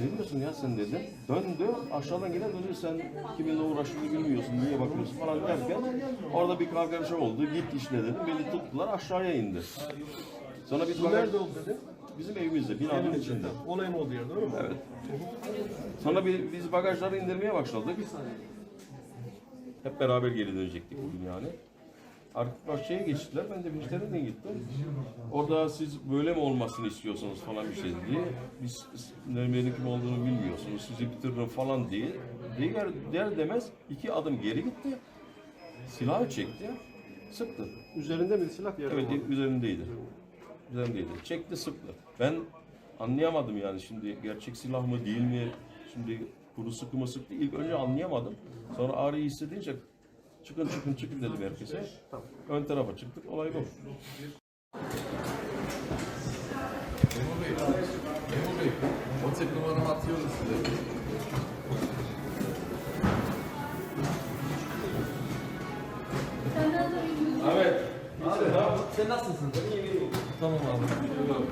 Bilmiyorsun ya sen dedim. Döndü aşağıdan gider dönür sen kiminle uğraştığını bilmiyorsun niye bakıyorsun falan derken orada bir kavga kargaşa şey oldu git işle dedim beni tuttular aşağıya indi. Sonra biz bagaj... Nerede oldu dedim? Bizim evimizde binanın içinde. Olayın olduğu yer doğru mu? Evet. Sonra bir, biz bagajları indirmeye başladık. Hep beraber geri dönecektik bugün yani. Arka bahçeye geçtiler. Ben de müşteriden gittim. Orada siz böyle mi olmasını istiyorsunuz falan bir şey diye. Biz Nermin'in kim olduğunu bilmiyorsunuz. Sizi bitiririm falan diye. Diğer, der demez iki adım geri gitti. Silahı çekti. Sıktı. Üzerinde miydi silah yerde Evet mi? Üzerindeydi. Üzerindeydi. Çekti sıktı. Ben anlayamadım yani şimdi gerçek silah mı değil mi? Şimdi kuru sıkı mı sıktı? İlk önce anlayamadım. Sonra ağrıyı hissedince çıkın çıkın çıkın dedim herkese. Ön tarafa çıktık. Olay bu. Memur Bey, WhatsApp numaramı atıyorum size. Evet. Sen nasılsın? Tamam abi. Yok.